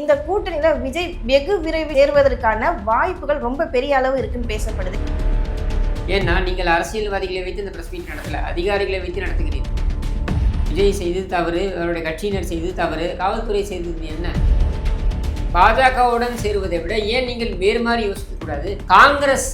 இந்த கூட்டணியில் விஜய் வெகு விரைவில் சேர்வதற்கான வாய்ப்புகள் ரொம்ப பெரிய அளவு இருக்குன்னு பேசப்படுது. ஏன்னா நீங்கள் அரசியல்வாதிகளை வைத்து இந்த பிரஸ் மீட் நடத்தல அதிகாரிகளை வைத்து நடத்துகிறீர்கள். விஜய் செய்தது தவறு அவருடைய கட்சியினர் செய்தது தவறு காவல்துறை செய்தது என்ன? பாஜகவுடன் சேருவதை விட ஏன் நீங்கள் வேறு மாதிரி யோசிக்கக்கூடாது காங்கிரஸ்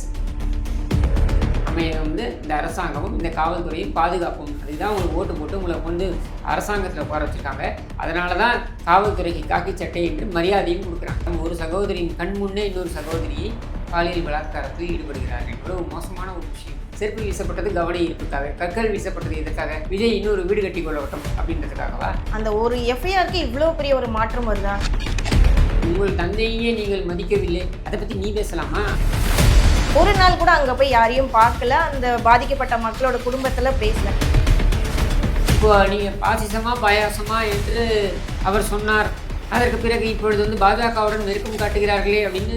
அமைய வந்து இந்த அரசாங்கமும் இந்த காவல்துறையும் பாதுகாப்பும் அதுதான் உங்களுக்கு ஓட்டு போட்டு உங்களை கொண்டு அரசாங்கத்தில் உட்கார வச்சுருக்காங்க. அதனால தான் காவல்துறைக்கு காக்கி சட்டை என்று மரியாதையும் கொடுக்குறாங்க. நம்ம ஒரு சகோதரியின் கண் முன்னே இன்னொரு சகோதரியை பாலியல் பலாத்காரத்தில் ஈடுபடுகிறார்கள் இவ்வளவு மோசமான ஒரு விஷயம். செருப்பு வீசப்பட்டது கவன ஈர்ப்புக்காக கற்கள் வீசப்பட்டது எதற்காக? விஜய் இன்னொரு வீடு கட்டி கொள்ளப்பட்டோம் அப்படின்றதுக்காகவா? அந்த ஒரு எஃப்ஐஆருக்கு இவ்வளோ பெரிய ஒரு மாற்றம் வருதா? உங்கள் தந்தையே நீங்கள் மதிக்கவில்லை. அதை பற்றி நீ பேசலாமா? ஒரு நாள் கூட அங்கே போய் யாரையும் பார்க்கல. அந்த பாதிக்கப்பட்ட மக்களோட குடும்பத்தில் பேசல. இப்போ நீங்கள் பாசிசமா பாயாசமா என்று அவர் சொன்னார். அதற்கு பிறகு இப்பொழுது வந்து பாஜகவுடன் நெருக்கம் காட்டுகிறார்களே அப்படின்னு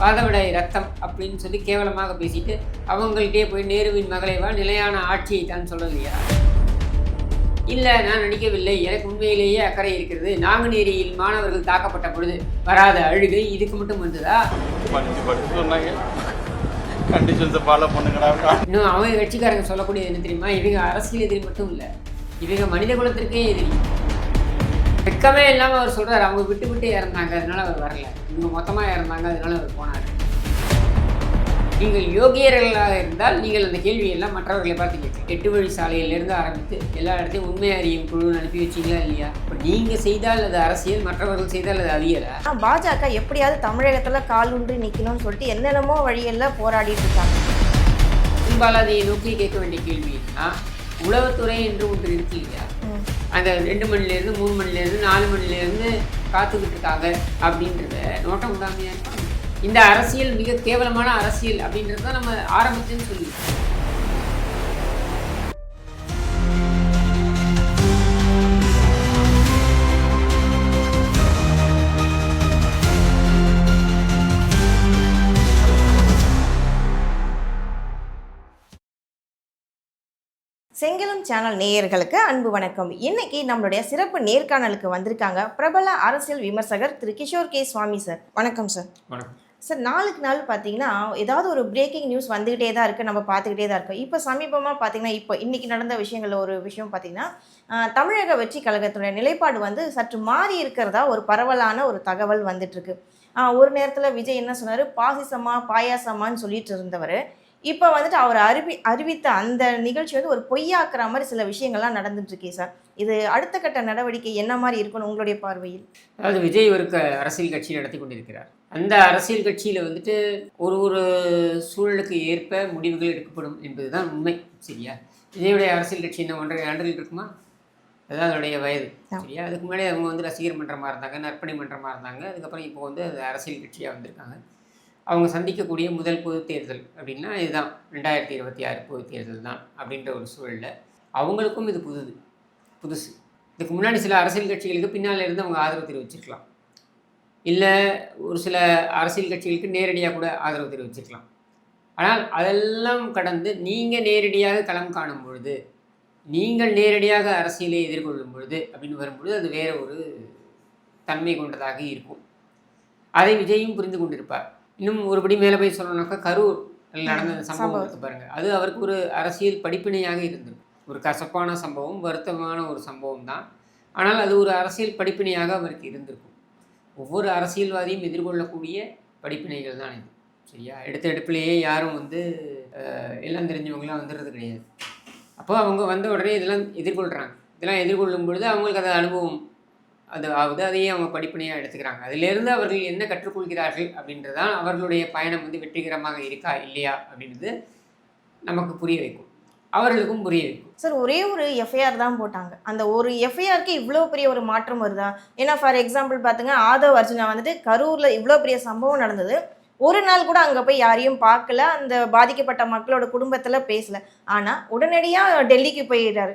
பாதவிடாய் ரத்தம் அப்படின்னு சொல்லி கேவலமாக பேசிட்டு அவங்கள்ட்டே போய் நேருவின் மகளைவா நிலையான ஆட்சியை தான் சொல்லலையா இல்லை நான் நடிக்கவில்லை. எனக்கு உண்மையிலேயே அக்கறை இருக்கிறது. நாங்குநேரியில் மாணவர்கள் தாக்கப்பட்ட பொழுது வராத அழுகை இதுக்கு மட்டும் வந்ததா? படிச்சு படிச்சு சொன்னாங்க. கண்டிஷன்ஸை ஃபாலோ பண்ணுங்கடா இன்னும் அவங்க கட்சிக்காரங்க சொல்லக்கூடியது என்ன தெரியுமா? இவங்க அரசியல் எதிரி மட்டும் இல்லை. இவங்க மனித குலத்திற்கே எதிரி. வெக்கமே இல்லாமல் அவர் சொல்றாரு. அவங்க விட்டு விட்டு இறந்தாங்க. அதனால அவர் வரல. இவங்க மொத்தமாக இறந்தாங்க. அதனால அவர் போனார். நீங்கள் யோகியர்களாக இருந்தால் நீங்கள் அந்த கேள்வியெல்லாம் மற்றவர்களை பார்த்து கேட்க எட்டு வழி சாலையிலிருந்து ஆரம்பித்து எல்லா இடத்தையும் உண்மை அறியும் குழு அனுப்பி வச்சீங்களா இல்லையா? இப்போ நீங்கள் செய்தால் அது அரசியல் மற்றவர்கள் செய்தால் அது அறியலா பாஜக எப்படியாவது தமிழகத்துல கால் ஊன்றி நிக்கணும்னு சொல்லிட்டு என்னென்னமோ வழியெல்லாம் போராடிட்டு இருக்காங்க. பாலாஜியை நோக்கி கேட்க வேண்டிய கேள்வி உளவுத்துறை என்று ஒன்று இருக்கு இல்லையா. அந்த ரெண்டு மணிலேருந்து மூணு மணிலேருந்து நாலு மணிலேருந்து காத்துக்கிட்டு இருக்காங்க அப்படின்றத நோட்டம் விடாமையா இருப்பாங்க இந்த அரசியல் மிக கேவலமான அரசியல் அப்படின்றது தான் நம்ம ஆரம்பத்துன்னு சொல்லி செங்கலம் சேனல் நேயர்களுக்கு அன்பு வணக்கம். இன்னைக்கு நம்மளுடைய சிறப்பு நேர்காணலுக்கு வந்திருக்காங்க பிரபல அரசியல் விமர்சகர் திரு கிஷோர் கே. சுவாமி சார். வணக்கம் சார். வணக்கம். சார் நாளுக்கு நாள் பார்த்தீங்கன்னா ஏதாவது ஒரு பிரேக்கிங் நியூஸ் வந்துகிட்டே தான் இருக்குது நம்ம பார்த்துக்கிட்டே தான் இருக்கோம். இப்போ சமீபமாக பார்த்தீங்கன்னா இப்போ இன்றைக்கி நடந்த விஷயங்கள் ஒரு விஷயம் பார்த்தீங்கன்னா தமிழக வெற்றி கழகத்துடைய நிலைப்பாடு வந்து சற்று மாறி இருக்கிறதா ஒரு பரவலான ஒரு தகவல் வந்துட்டுருக்கு. ஒரு நேரத்தில் விஜய் என்ன சொன்னார்? பாசிசமா பாயாசமான்னு சொல்லிட்டு இருந்தவர். இப்போ வந்துட்டு அவர் அறிவி அறிவித்த அந்த நிகழ்ச்சி வந்து ஒரு பொய்யாக்குற மாதிரி சில விஷயங்கள்லாம் நடந்துட்டுருக்கே சார். இது அடுத்த கட்ட நடவடிக்கை என்ன மாதிரி இருக்கணும் உங்களுடைய பார்வையில்? அதாவது விஜய் ஒரு அரசியல் கட்சி நடத்தி கொண்டிருக்கிறார். அந்த அரசியல் கட்சியில் வந்துட்டு ஒரு ஒரு சூழலுக்கு ஏற்ப முடிவுகள் எடுக்கப்படும் என்பதுதான் உண்மை சரியா? விஜயுடைய அரசியல் கட்சி என்ன ஒன்றரை ஆண்டுகள் இருக்குமா? அதான் அதனுடைய வயது சரியா? அதுக்கு முன்னாடி அவங்க வந்து ரசிகர் மன்றமாக இருந்தாங்க நற்பணி மன்றமாக இருந்தாங்க. அதுக்கப்புறம் இப்போ வந்து அது அரசியல் கட்சியாக வந்திருக்காங்க. அவங்க சந்திக்கக்கூடிய முதல் பொது தேர்தல் அப்படின்னா இதுதான் ரெண்டாயிரத்தி இருபத்தி ஆறு பொது தேர்தல் தான் அப்படின்ற ஒரு சூழலில் அவங்களுக்கும் இது புதுது புதுசு. இதுக்கு முன்னாடி சில அரசியல் கட்சிகளுக்கு பின்னால் இருந்து அவங்க ஆதரவு தெரிவிச்சிருக்கலாம். இல்லை ஒரு சில அரசியல் கட்சிகளுக்கு நேரடியாக கூட ஆதரவு தெரிவிச்சிருக்கலாம். ஆனால் அதெல்லாம் கடந்து நீங்கள் நேரடியாக களம் காணும் பொழுது நீங்கள் நேரடியாக அரசியலை எதிர்கொள்ளும் பொழுது அப்படின்னு வரும்பொழுது அது வேற ஒரு தன்மை கொண்டதாக இருக்கும். அதை விஜயும் புரிந்து கொண்டிருப்பார். இன்னும் ஒருபடி மேலே போய் சொல்லணும்னாக்கா கரூர் நடந்த சம்பவம் சம்பவம். இருக்கு பாருங்க. அது அவருக்கு ஒரு அரசியல் படிப்பினையாக இருந்தது. ஒரு கசப்பான சம்பவம் வருத்தமான ஒரு சம்பவம் தான். ஆனால் அது ஒரு அரசியல் படிப்பினையாக அவருக்கு இருந்திருக்கும். ஒவ்வொரு அரசியல்வாதியும் எதிர்கொள்ளக்கூடிய படிப்பினைகள் தான் இது. சரியா? எடுத்த எடுப்பிலேயே யாரும் வந்து எல்லாம் தெரிஞ்சவங்களாம் வந்துடுறது கிடையாது. அப்போ அவங்க வந்த உடனே இதெல்லாம் எதிர்கொள்கிறாங்க இதெல்லாம் எதிர்கொள்ளும் பொழுது அவங்களுக்கு அது அனுபவம் அது ஆகுது. அதையே அவங்க படிப்பினையாக எடுத்துக்கிறாங்க. அதிலிருந்து அவர்கள் என்ன கற்றுக்கொள்கிறார்கள் அப்படின்றதான் அவர்களுடைய பயணம் வந்து வெற்றிகரமாக இருக்கா இல்லையா அப்படின்றது நமக்கு புரிய வைக்கும். அவர்களுக்கும் புரிய வைக்கும் சார் ஒரே ஒரு எஃப்ஐஆர் தான் போட்டாங்க. அந்த ஒரு எஃப்ஐஆருக்கு இவ்வளோ பெரிய ஒரு மாற்றம் வருதா? ஏன்னா ஃபார் எக்ஸாம்பிள் பார்த்துங்க ஆதவ் அர்ஜுனா வந்துட்டு கரூரில் இவ்வளோ பெரிய சம்பவம் நடந்தது. ஒரு நாள் கூட அங்கே போய் யாரையும் பார்க்கல. அந்த பாதிக்கப்பட்ட மக்களோட குடும்பத்தில் பேசல. ஆனால் உடனடியாக டெல்லிக்கு போயிடுறாரு.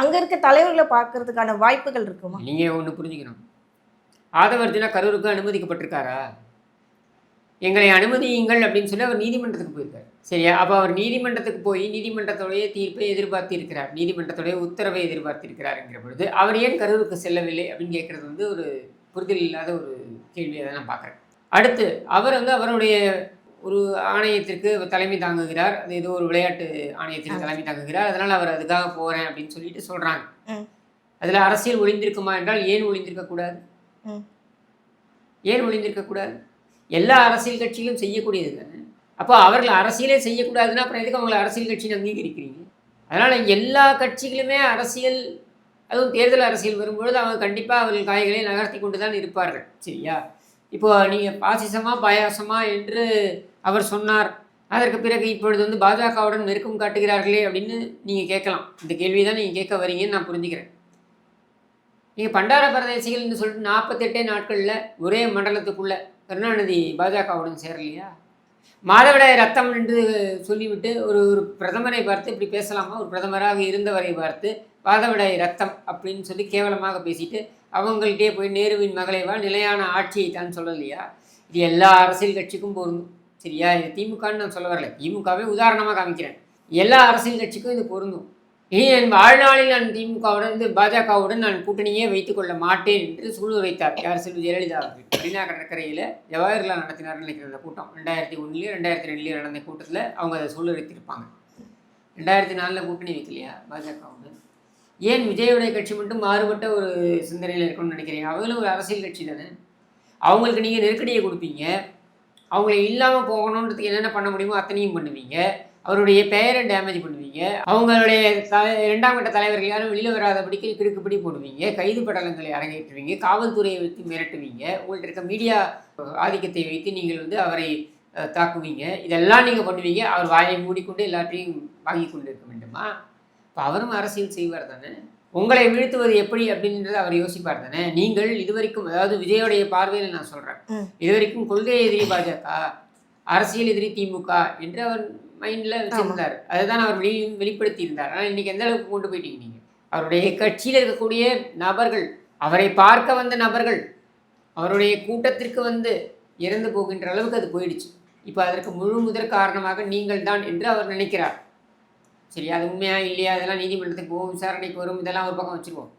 அங்கே இருக்க தலைவர்களை பார்க்கறதுக்கான வாய்ப்புகள் இருக்குமா? நீங்கள் ஒன்று புரிஞ்சுக்கணும். ஆதவர்ஜுனா கரூருக்கு அனுமதிக்கப்பட்டிருக்காரா? எங்களை அனுமதியுங்கள் அப்படின்னு சொல்லி அவர் நீதிமன்றத்துக்கு போயிருக்காரு. சரியா? அப்போ அவர் நீதிமன்றத்துக்கு போய் நீதிமன்றத்துடைய தீர்ப்பை எதிர்பார்த்து இருக்கிறார் நீதிமன்றத்துடைய உத்தரவை எதிர்பார்த்து இருக்கிறாருங்கிற பொழுது அவர் ஏன் கரூருக்கு செல்லவில்லை அப்படின்னு கேட்குறது வந்து ஒரு புரிதல் இல்லாத ஒரு கேள்வியை தான் நான் பார்க்குறேன். அடுத்து அவர் வந்து அவருடைய ஒரு ஆணையத்திற்கு தலைமை தாங்குகிறார். அது ஏதோ ஒரு விளையாட்டு ஆணையத்திற்கு தலைமை தாங்குகிறார். அதனால் அவர் அதுக்காக போகிறேன் அப்படின்னு சொல்லிட்டு சொல்கிறாங்க. அதில் அரசியல் ஒளிந்திருக்குமா என்றால் ஏன் ஒளிந்திருக்கக்கூடாது. ஏன் ஒளிந்திருக்கக்கூடாது எல்லா அரசியல் கட்சிகளும் செய்யக்கூடியது தானே? அப்போ அவர்கள் அரசியலே செய்யக்கூடாதுன்னா அப்புறம் எதுக்கு அவங்களை அரசியல் கட்சின்னு அங்கீகரிக்கிறீங்க? அதனால் எல்லா கட்சிகளுமே அரசியல் அதுவும் தேர்தல் அரசியல் வரும்பொழுது அவங்க கண்டிப்பாக அவர்கள் காய்களை நகர்த்தி கொண்டு தான் இருப்பார்கள். சரியா? இப்போது நீங்கள் பாசிசமா பாயாசமா என்று அவர் சொன்னார். அதற்கு பிறகு இப்பொழுது வந்து பாஜகவுடன் நெருக்கம் காட்டுகிறார்களே அப்படின்னு நீங்கள் கேட்கலாம். இந்த கேள்வி தான் நீங்கள் கேட்க வரீங்கன்னு நான் புரிஞ்சுக்கிறேன். நீங்கள் பண்டார பிரதேசிகள்னு சொல்லிட்டு நாற்பத்தெட்டே நாட்களில் ஒரே மண்டலத்துக்குள்ளே கருணாநிதி பாஜகவுடன் சேரலையா? மாதவிடாய் ரத்தம் என்று சொல்லிவிட்டு ஒரு ஒரு பிரதமரை பார்த்து இப்படி பேசலாமா? ஒரு பிரதமராக இருந்தவரை பார்த்து மாதவிடாய் ரத்தம் அப்படின்னு சொல்லி கேவலமாக பேசிட்டு அவங்கள்ட்டே போய் நேருவின் மகளைவா நிலையான ஆட்சியை தான் சொல்லலையா? இது எல்லா அரசியல் கட்சிக்கும் பொருந்தும். சரியா? இது திமுகன்னு நான் சொல்ல வரல. திமுகவே உதாரணமாக காமிக்கிறேன். எல்லா அரசியல் கட்சிக்கும் இது பொருந்தும். இனி என் வாழ்நாளில் நான் திமுகவுடன் வந்து பாஜகவுடன் நான் கூட்டணியே வைத்துக் கொள்ள மாட்டேன் என்று சூழல் வைத்தார். யார் செல்வி ஜெயலலிதா அவர்கள்? மெரினா கடற்கரையில் ஜவஹர்லால் நடத்தினார் நினைக்கிற அந்த கூட்டம். ரெண்டாயிரத்தி ஒன்றுலேயும் ரெண்டாயிரத்தி ரெண்டுலேயும் நடந்த கூட்டத்தில் அவங்க அதை சூழல் வைத்திருப்பாங்க. ரெண்டாயிரத்தி நாலில் கூட்டணி வைக்கலையா பாஜகவுடன்? ஏன் விஜயுடைய கட்சி மட்டும் மாறுபட்ட ஒரு சிந்தனையில் இருக்கணும்னு நினைக்கிறீங்க? அவங்களும் ஒரு அரசியல் கட்சி தானே. அவங்களுக்கு நீங்கள் நெருக்கடியை கொடுப்பீங்க. அவங்கள இல்லாமல் போகணுன்றதுக்கு என்னென்ன பண்ண முடியுமோ அத்தனையும் பண்ணுவீங்க. அவருடைய பெயரை டேமேஜ் பண்ணுவீங்க. அவங்களுடைய இரண்டாம் கட்ட தலைவர்கள் யாரும் வெளியில் வராதபடிக்கு கிடுக்குப்படி போடுவீங்க. கைது படலங்களை அரங்கேற்றுவீங்க. காவல்துறையை வைத்து மிரட்டுவீங்க. உங்கள்கிட்ட இருக்க மீடியா ஆதிக்கத்தை வைத்து நீங்கள் வந்து அவரை தாக்குவீங்க. இதெல்லாம் நீங்கள் பண்ணுவீங்க. அவர் வாயை மூடிக்கொண்டு எல்லாத்தையும் வாங்கி கொண்டு இருக்க வேண்டுமா? இப்போ அவரும் அரசியல் செய்வார் தானே? உங்களை வீழ்த்துவது எப்படி அப்படின்றத அவர் யோசிப்பார் தானே? நீங்கள் இதுவரைக்கும் அதாவது விஜயோடைய பார்வையில் நான் சொல்கிறேன். இதுவரைக்கும் கொள்கை எதிரி பாஜக அரசியல் எதிரி திமுக என்று அவர் மைண்டில் வச்சிருந்தார். அதுதான் அவர் வெளி வெளிப்படுத்தி இருந்தார் ஆனால் இன்னைக்கு எந்த அளவுக்கு கொண்டு போயிட்டீங்க நீங்கள் அவருடைய கட்சியில் இருக்கக்கூடிய நபர்கள் அவரை பார்க்க வந்த நபர்கள் அவருடைய கூட்டத்திற்கு வந்து இறந்து போகின்ற அளவுக்கு அது போயிடுச்சு. இப்போ அதற்கு முழு முதற் காரணமாக நீங்கள் தான் என்று அவர் நினைக்கிறார். சரி அது உண்மையா இல்லையா? அதெல்லாம் நீதிமன்றத்துக்கு போகும் விசாரணைக்கு வரும் இதெல்லாம் ஒரு பக்கம் வச்சுருவோம்.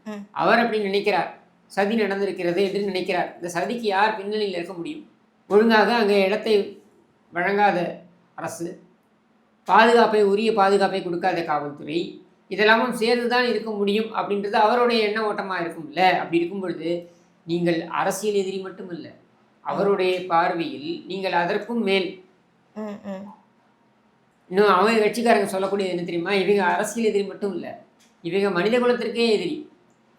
அவர் அப்படி நினைக்கிறார். சதி நடந்திருக்கிறது என்று நினைக்கிறார். இந்த சதிக்கு யார் பின்னணியில் இருக்க முடியும்? ஒழுங்காக அங்கே இடத்தை வழங்காத அரசு பாதுகாப்பை உரிய பாதுகாப்பை கொடுக்காத காவல்துறை. இதெல்லாமும் சேர்ந்து தான் இருக்க முடியும் அப்படின்றது அவருடைய எண்ண ஓட்டமாக இருக்கும்ல. அப்படி இருக்கும் பொழுது நீங்கள் அரசியல் எதிரி மட்டுமல்ல அவருடைய பார்வையில் நீங்கள் அதற்கும் மேல். இன்னும் அவங்க கட்சிக்காரங்க சொல்லக்கூடியது என்ன தெரியுமா? இவங்க அரசியல் எதிரி மட்டும் இல்லை இவங்க மனித குலத்திற்கே எதிரி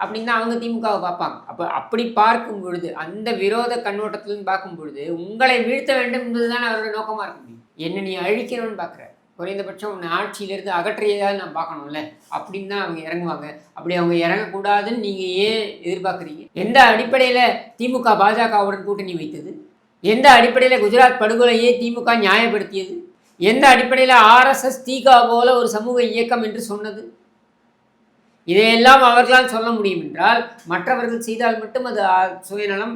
அப்படின்னு தான் அவங்க திமுகவை பார்ப்பாங்க. அப்போ அப்படி பார்க்கும் பொழுது அந்த விரோத கண்ணோட்டத்திலும் பார்க்கும் பொழுது உங்களை வீழ்த்த வேண்டும் என்பதுதான் அவரோட நோக்கமாக இருக்க முடியும். என்ன நீ அழிக்கணும்னு பார்க்குற? குறைந்தபட்சம் உன்னை ஆட்சியிலிருந்து அகற்றியதாக நான் பார்க்கணும்ல? அப்படின்னு தான் அவங்க இறங்குவாங்க. அப்படி அவங்க இறங்கக்கூடாதுன்னு நீங்கள் ஏன் எதிர்பார்க்குறீங்க? எந்த அடிப்படையில் திமுக பாஜகவுடன் கூட்டணி வைத்தது? எந்த அடிப்படையில் குஜராத் படுகொலையே திமுக நியாயப்படுத்தியது? எந்த அடிப்படையில் ஆர்எஸ்எஸ் தீகா போல ஒரு சமூக இயக்கம் என்று சொன்னது? இதையெல்லாம் அவர்களால் சொல்ல முடியும் என்றால் மற்றவர்கள் செய்தால் மட்டும் அது சுயநலம்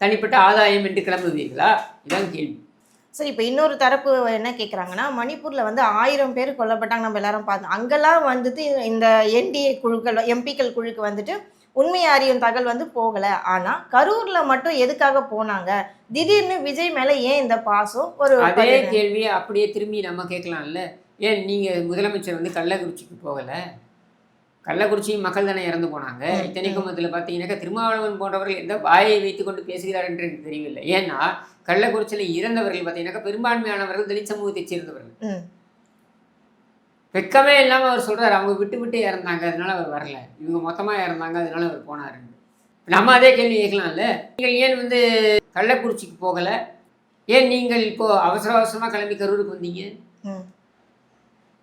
தனிப்பட்ட ஆதாயம் என்று கிளம்புவீர்களா? இதான் கேள்வி. சரி இப்போ இன்னொரு தரப்பு என்ன கேட்குறாங்கன்னா மணிப்பூரில் வந்து ஆயிரம் பேர் கொல்லப்பட்டாங்க நம்ம எல்லாரும் பார்த்தோம் அங்கெல்லாம் வந்துட்டு இந்த என்டிஏ குழுக்கள் எம்பிக்கள் குழுக்கு வந்துட்டு உண்மை அறியும் தகவல் வந்து போகலை. ஆனால் கரூரில் மட்டும் எதுக்காக போனாங்க? திடீர்னு விஜய் மேலே ஏன் இந்த பாசம்? ஒரு அதே கேள்வியை அப்படியே திரும்பி நம்ம கேட்கலாம்ல. ஏன் நீங்கள் முதலமைச்சர் வந்து கள்ளக்குறிச்சிக்கு போகலை? கள்ளக்குறிச்சி மக்கள் தானே இறந்து போனாங்க. இத்தனைக்கும் அதில் பார்த்தீங்கன்னாக்கா திருமாவளவன் போன்றவர்கள் எந்த வாயை வைத்துக்கொண்டு பேசுகிறார் என்று எனக்கு தெரியவில்லை. ஏன்னா கள்ளக்குறிச்சியில் இறந்தவர்கள் பார்த்தீங்கன்னாக்கா பெரும்பான்மையானவர்கள் தலித் சமூகத்தைச் சேர்ந்தவர்கள். வெக்கமே இல்லாமல் அவர் சொல்றாரு அவங்க விட்டு விட்டு இறந்தாங்க அதனால அவர் வரல. இவங்க மொத்தமாக இறந்தாங்க அதனால அவர் போனாருன்னு நம்ம அதே கேள்வி கேட்கலாம்ல? நீங்கள் ஏன் வந்து கள்ளக்குறிச்சிக்கு போகலை? ஏன் நீங்கள் இப்போ அவசர அவசரமாக கிளம்பி கரூருக்கு வந்தீங்க?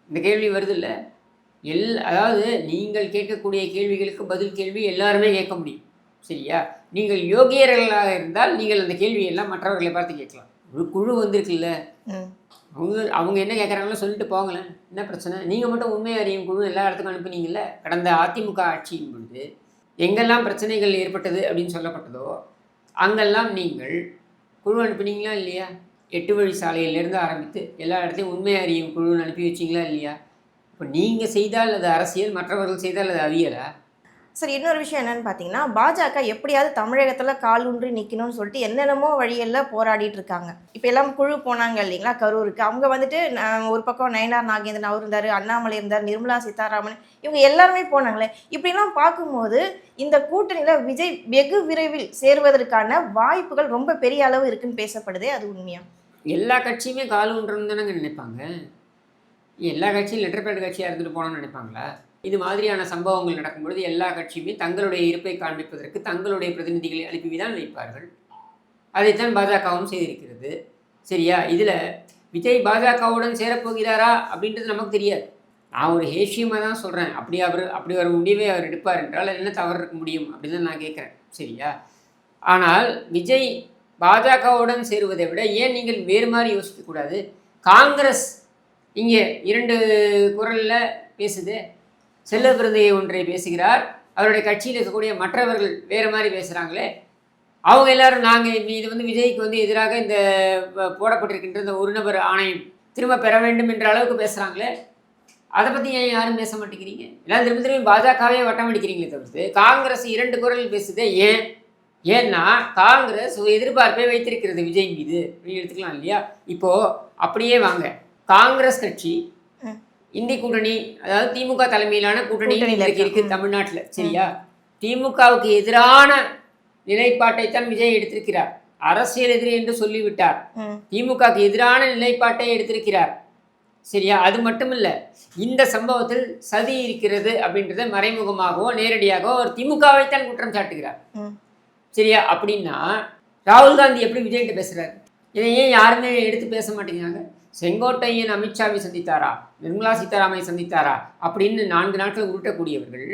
இந்த கேள்வி வருது இல்லை எல் அதாவது நீங்கள் கேட்கக்கூடிய கேள்விகளுக்கு பதில் கேள்வி எல்லாருமே கேட்க முடியும். சரியா? நீங்கள் யோகியர்களாக இருந்தால் நீங்கள் அந்த கேள்வியெல்லாம் மற்றவர்களை பார்த்து கேட்கலாம். ஒரு குழு வந்திருக்குல்ல? அவங்க அவங்க என்ன கேட்குறாங்களோ சொல்லிட்டு போங்களேன். என்ன பிரச்சனை? நீங்கள் மட்டும் உண்மை அறியும் குழு எல்லா இடத்துக்கும் அனுப்புனீங்கல்ல? கடந்த அதிமுக ஆட்சியின் பொழுது எங்கெல்லாம் பிரச்சனைகள் ஏற்பட்டது அப்படின்னு சொல்லப்பட்டதோ அங்கெல்லாம் நீங்கள் குழு அனுப்புனீங்களா இல்லையா? எட்டு வழி சாலையிலேருந்து ஆரம்பித்து எல்லா இடத்தையும் உண்மை அறியும் குழு அனுப்பி வச்சிங்களா இல்லையா? இப்போ நீங்கள் செய்தால் அது அரசியல் மற்றவர்கள் செய்தால் அது அவியலா? சரி இன்னொரு விஷயம் என்னன்னு பார்த்தீங்கன்னா பாஜக எப்படியாவது தமிழகத்தில் கால் ஊன்றி நிற்கணும்னு சொல்லிட்டு என்னென்னமோ வழியெல்லாம் போராடிட்டு இருக்காங்க. இப்போ எல்லாம் குழு போனாங்க இல்லைங்களா கரூருக்கு. அவங்க வந்துட்டு ஒரு பக்கம் நயனார் நாகேந்திரன் அவர் இருந்தார் அண்ணாமலை இருந்தார் நிர்மலா சீதாராமன் இவங்க எல்லாருமே போனாங்களே. இப்படிலாம் பார்க்கும்போது இந்த கூட்டணியில் விஜய் வெகு விரைவில் சேருவதற்கான வாய்ப்புகள் ரொம்ப பெரிய அளவு இருக்குன்னு பேசப்படுதே அது உண்மையா? எல்லா கட்சியுமே கால் ஒன்றுன்னு தானங்க நினைப்பாங்க. எல்லா கட்சியும் லெட்டர் பேட் கட்சியாக இருந்துட்டு போனோம்னு நினைப்பாங்களா? இது மாதிரியான சம்பவங்கள் நடக்கும்பொழுது எல்லா கட்சியுமே தங்களுடைய இருப்பை காண்பிப்பதற்கு தங்களுடைய பிரதிநிதிகளை அனுப்பி தான் வைப்பார்கள் அதைத்தான் பாஜகவும் செய்திருக்கிறது. சரியா? இதில் விஜய் பாஜகவுடன் சேரப்போகிறாரா அப்படின்றது நமக்கு தெரியாது. நான் ஒரு ஹேஷியமாக தான் சொல்கிறேன் அப்படி அவர் அப்படி ஒரு முடிவை அவர் எடுப்பார் என்றால் என்ன தவறு இருக்க முடியும் அப்படின்னு தான் நான் கேட்குறேன். சரியா? ஆனால் விஜய் பாஜகவுடன் சேருவதை விட ஏன் நீங்கள் வேறு மாதிரி யோசிக்கக்கூடாது? காங்கிரஸ் இங்கே இரண்டு குரலில் பேசுது. செல்ல பிறந்தையை ஒன்றை பேசுகிறார். அவருடைய கட்சியில் இருக்கக்கூடிய மற்றவர்கள் வேறு மாதிரி பேசுகிறாங்களே அவங்க எல்லாரும் நாங்கள் இது வந்து விஜய்க்கு வந்து எதிராக இந்த போடப்பட்டிருக்கின்ற இந்த ஒரு நபர் ஆணையம் திரும்ப பெற வேண்டும் என்ற அளவுக்கு பேசுகிறாங்களே அதை பற்றி ஏன் யாரும் பேச மாட்டேங்கிறீங்க? எல்லாம் திரும்ப திரும்பி பாஜகவே வட்டம் அடிக்கிறீங்களே தவிர்த்து காங்கிரஸ் இரண்டு குரல் பேசுதே ஏன்? ஏன்னா காங்கிரஸ் ஒரு எதிர்பார்ப்பை வைத்திருக்கிறது விஜய் மீது. அப்படின்னு எடுத்துக்கலாம் இல்லையா? இப்போது அப்படியே வாங்க. காங்கிரஸ் கட்சி இந்தி கூட்டணி அதாவது திமுக தலைமையிலான கூட்டணி இருக்கு. தமிழ்நாட்டில் சரியா? திமுகவுக்கு எதிரான நிலைப்பாட்டைத்தான் விஜய் எடுத்திருக்கிறார். அரசியல் எதிரி என்று சொல்லிவிட்டார். திமுகவுக்கு எதிரான நிலைப்பாட்டை எடுத்திருக்கிறார். சரியா? அது மட்டும் இல்ல இந்த சம்பவத்தில் சதி இருக்கிறது அப்படின்றத மறைமுகமாகவோ நேரடியாகவோ அவர் திமுகவைத்தான் குற்றம் சாட்டுகிறார். சரியா? அப்படின்னா ராகுல் காந்தி எப்படி விஜய்கிட்ட பேசுறாரு? இதை ஏன் யாருமே எடுத்து பேச மாட்டேங்கிறாங்க? செங்கோட்டையன் அமித்ஷாவை சந்தித்தாரா? நிர்மலா சீதாராமனை சந்தித்தாரா? அப்படின்னு நான்கு நாட்கள் உருட்டக்கூடியவர்கள்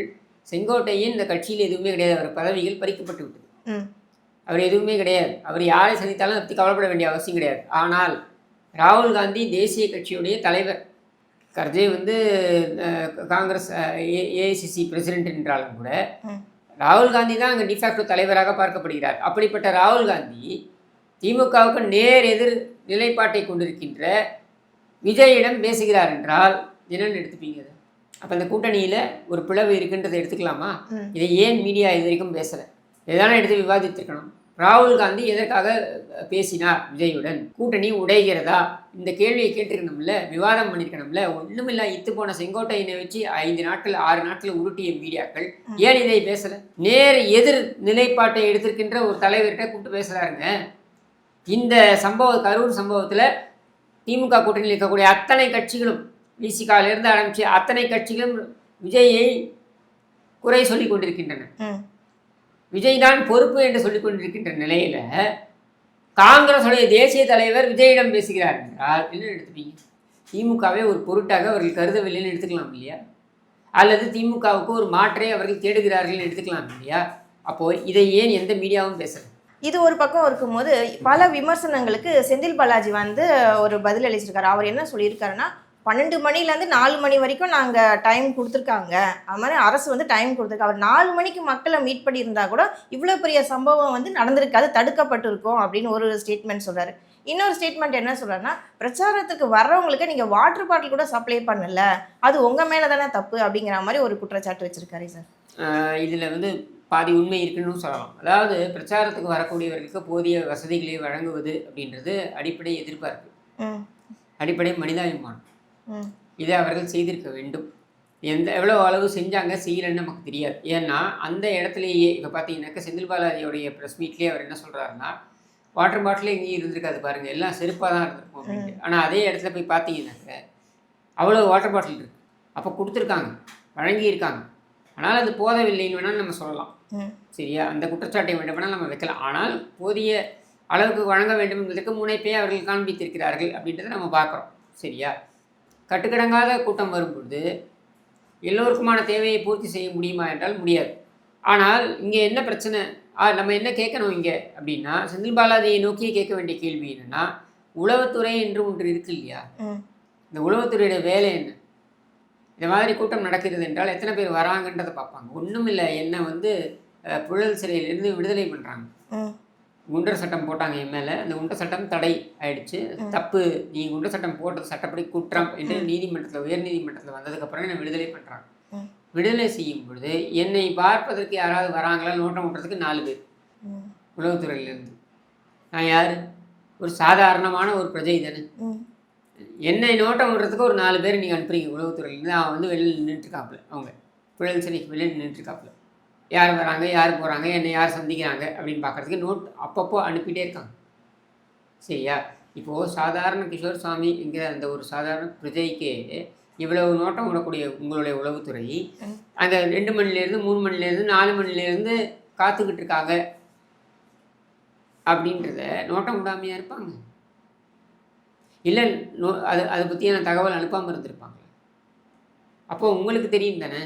செங்கோட்டையன் இந்த கட்சியில் எதுவுமே கிடையாது. அவர் பதவிகள் பறிக்கப்பட்டு விட்டது. அவர் எதுவுமே கிடையாது. அவர் யாரை சந்தித்தாலும் பற்றி கவலைப்பட வேண்டிய அவசியம் கிடையாது. ஆனால் ராகுல் காந்தி தேசிய கட்சியுடைய தலைவர். கர்ஜே வந்து காங்கிரஸ் ஏஐசிசி பிரசிடென்ட் என்றாலும் கூட. ராகுல் காந்தி தான் அங்கே டிஃபேக்டோ தலைவராக பார்க்கப்படுகிறார். அப்படிப்பட்ட ராகுல் காந்தி திமுகவுக்கு நேர் எதிர் நிலைப்பாட்டை கொண்டிருக்கின்ற விஜயிடம் பேசுகிறார் என்றால் என்னன்னு எடுத்துப்பீங்க அதை? அப்போ அந்த கூட்டணியில் ஒரு பிளவு இருக்குன்றதை எடுத்துக்கலாமா. இதை ஏன் மீடியா இது வரைக்கும் பேசலை? இதானே எடுத்து விவாதித்திருக்கணும். ராகுல் காந்தி எதற்காக பேசினார் விஜயுடன்? கூட்டணி உடைகிறதா? இந்த கேள்வியை கேட்டிருக்கணும்ல விவாதம் பண்ணியிருக்கணும்ல ஒண்ணுமில்ல இத்து போன செங்கோட்டையனை வச்சு ஐந்து நாட்கள் ஆறு நாட்கள் உருட்டிய மீடியாக்கள் ஏன் இதை பேசல? நேர் எதிர் நிலைப்பாட்டை எடுத்திருக்கின்ற ஒரு தலைவர்கிட்ட கூப்பிட்டு பேசுறாருங்க. இந்த சம்பவ கரூர் சம்பவத்துல திமுக கூட்டணியில் இருக்கக்கூடிய அத்தனை கட்சிகளும் விசிகாலிருந்து ஆரம்பிச்சு அத்தனை கட்சிகளும் விஜயை குறை சொல்லிக் கொண்டிருக்கின்றன. விஜய் தான் பொறுப்பு என்று சொல்லிக் கொண்டிருக்கின்ற நிலையில காங்கிரஸுடைய தேசிய தலைவர் விஜயிடம் பேசுகிறார் என்றால் என்ன எடுத்துப்பீங்க திமுகவை ஒரு பொருட்டாக அவர்கள் கருதவில்லைன்னு எடுத்துக்கலாம் இல்லையா? அல்லது திமுகவுக்கு ஒரு மாற்றை அவர்கள் தேடுகிறார்கள் எடுத்துக்கலாம் இல்லையா? அப்போ இதை ஏன் எந்த மீடியாவும் பேசல? இது ஒரு பக்கம் இருக்கும்போது பல விமர்சனங்களுக்கு செந்தில் பாலாஜி வந்து ஒரு பதில் அளிச்சிருக்காரு. அவர் என்ன சொல்லியிருக்காருன்னா பன்னெண்டு மணிலேருந்து நாலு மணி வரைக்கும் நாங்கள் டைம் கொடுத்துருக்காங்க. அது மாதிரி அரசு வந்து டைம் கொடுத்துருக்கு. அவர் நாலு மணிக்கு மக்களை மீட் பண்ணியிருந்தா கூட இவ்வளோ பெரிய சம்பவம் வந்து நடந்திருக்காது தடுக்கப்பட்டிருக்கும் அப்படின்னு ஒரு ஸ்டேட்மெண்ட் சொல்றாரு. இன்னொரு ஸ்டேட்மெண்ட் என்ன சொல்கிறேன்னா பிரச்சாரத்துக்கு வர்றவங்களுக்கு நீங்கள் வாட்டர் பாட்டில் கூட சப்ளை பண்ணல. அது உங்கள் மேலே தானே தப்பு அப்படிங்கிற மாதிரி ஒரு குற்றச்சாட்டு வச்சுருக்காரு சார். இதில் வந்து பாதி உண்மை இருக்குன்னு சொல்லலாம். அதாவது பிரச்சாரத்துக்கு வரக்கூடியவர்களுக்கு போதிய வசதிகளை வழங்குவது அப்படின்றது அடிப்படை எதிர்பார்ப்பு. அடிப்படை மனிதாபிமானம். இதை அவர்கள் செய்திருக்க வேண்டும். எந்த எவ்வளோ அளவு செஞ்சாங்க செய்யலைன்னு நமக்கு தெரியாது. ஏன்னா அந்த இடத்துலையே இப்போ பார்த்தீங்கன்னாக்கா செந்தில் பாலாஜியோடைய ப்ரெஸ் மீட்லேயே அவர் என்ன சொல்கிறாருன்னா வாட்டர் பாட்டிலே எங்கேயும் இருந்திருக்காது பாருங்கள் எல்லாம் செருப்பாக தான் இருந்திருக்கும் அப்படின்ட்டு. ஆனால் அதே இடத்துல போய் பார்த்தீங்கன்னாக்க அவ்வளோ வாட்டர் பாட்டில் இருக்குது அப்போ கொடுத்துருக்காங்க. வழங்கியிருக்காங்க. ஆனால் அது போதவில்லைன்னு வேணால் நம்ம சொல்லலாம். சரியா? அந்த குற்றச்சாட்டை வேண்டுமானால் நம்ம வைக்கலாம். ஆனால் போதிய அளவுக்கு வழங்க வேண்டும் என்பதற்கு முனைப்பே அவர்கள் காண்பித்திருக்கிறார்கள் அப்படின்றத நம்ம பார்க்குறோம். சரியா? கட்டுக்கடங்காத கூட்டம் வரும்பொழுது எல்லோருக்குமான தேவையை பூர்த்தி செய்ய முடியுமா என்றால் முடியாது. ஆனால் இங்கே என்ன பிரச்சனை? ஆ, நம்ம என்ன கேட்கணும் இங்கே? அப்படின்னா செந்தில் பாலாஜியை நோக்கி கேட்க வேண்டிய கேள்வி என்னன்னா உளவுத்துறை என்று ஒன்று இருக்கு இல்லையா? இந்த உளவுத்துறையோட வேலை என்ன? இந்த மாதிரி கூட்டம் நடக்கிறது என்றால் எத்தனை பேர் வராங்கன்றதை பார்ப்பாங்க. ஒன்றும் இல்லை என்ன வந்து புழல் சிறையிலிருந்து விடுதலை பண்ணுறாங்க குண்டர் சட்டம் போட்டாங்க என் மேலே. அந்த குண்டர் சட்டம் தடை ஆயிடுச்சு. தப்பு. நீ குண்டர் சட்டம் போட்டது சட்டப்படி குற்றம் என்று நீதிமன்றத்தில் உயர் நீதிமன்றத்தில் வந்ததுக்கப்புறம் என்ன விடுதலை பண்ணுறாங்க விடுதலை செய்யும் பொழுது என்னை பார்ப்பதற்கு யாராவது வராங்களா? நோட்டம் விட்டுறதுக்கு நாலு பேர். உளவுத்துறையிலேருந்து. நான் யார்? ஒரு சாதாரணமான ஒரு பிரஜை தானே. என்னை நோட்டம் விடுறதுக்கு ஒரு நாலு பேர் நீங்கள் அனுப்புறீங்க உளவுத்துறையிலேருந்து அவன் வந்து வெளியில் நின்றுட்டுருக்காப்புல அவங்க. புழல் சிறைக்கு வெளியில் நின்றுட்டுருக்காப்புல யார் வராங்க யார் போகிறாங்க என்னை யார் சந்திக்கிறாங்க அப்படின்னு பார்க்குறதுக்கு நோட் அப்பப்போ அனுப்பிட்டே இருக்காங்க. சரியா? இப்போது சாதாரண கிஷோர் சுவாமி என்கிற அந்த ஒரு சாதாரண பிரஜைக்கே இவ்வளவு நோட்டம் விடக்கூடிய உங்களுடைய உளவுத்துறை அந்த ரெண்டு மணிலேருந்து மூணு மணிலேருந்து நாலு மணிலேருந்து காத்துக்கிட்டு இருக்காங்க அப்படின்றத நோட்டம் விடாமையாக இருப்பாங்க. இல்லை நோ அது அதை பற்றியான தகவல் அனுப்பாமல் இருந்திருப்பாங்க. அப்போ உங்களுக்கு தெரியும் தானே?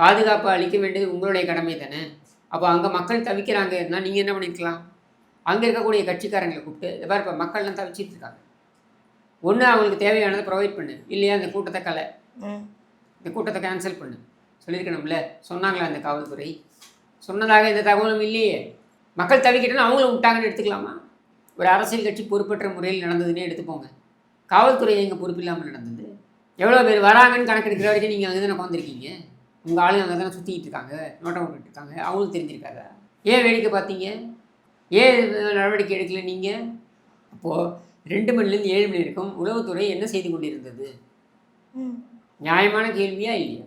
பாதுகாப்பு அளிக்க வேண்டியது உங்களுடைய கடமை தானே? அப்போ அங்கே மக்கள் தவிக்கிறாங்கன்னா நீங்கள் என்ன பண்ணிருக்கலாம்? அங்கே இருக்கக்கூடிய கட்சிக்காரங்களை கூப்பிட்டு இந்த மாதிரி இப்போ மக்கள்லாம் தவிச்சிட்டு இருக்காங்க. ஒன்று அவங்களுக்கு தேவையானதை ப்ரொவைட் பண்ணு. இல்லையா அந்த கூட்டத்தை கலை. இந்த கூட்டத்தை கேன்சல் பண்ணு. சொல்லியிருக்கணும்ல? சொன்னாங்களா அந்த காவல்துறை? சொன்னதாக எந்த தகவலும் இல்லையே. மக்கள் தவிக்கிட்டேன்னு அவங்களும் விட்டாங்கன்னு எடுத்துக்கலாமா? ஒரு அரசியல் கட்சி பொறுப்பற்ற முறையில் நடந்ததுன்னே எடுத்துப்போங்க காவல்துறை எங்கே பொறுப்பு இல்லாமல் நடந்தது? எவ்வளோ பேர் வராங்கன்னு கணக்கெடுக்கிற வரைக்கும் நீங்கள் அங்கே தானே உட்காந்துருக்கீங்க உங்கள் ஆளுங்க அங்கே தானே சுற்றிக்கிட்டு இருக்காங்க நோட்டம் விட்டுட்டு இருக்காங்க அவங்களுக்கு தெரிஞ்சிருக்காதா? ஏன் வேடிக்கை பார்த்தீங்க? ஏன் நடவடிக்கை எடுக்கல நீங்கள் அப்போது ரெண்டு மணிலேருந்து ஏழு மணி வரைக்கும் உளவுத்துறை என்ன செய்து கொண்டிருந்தது. நியாயமான கேள்வியா இல்லையா?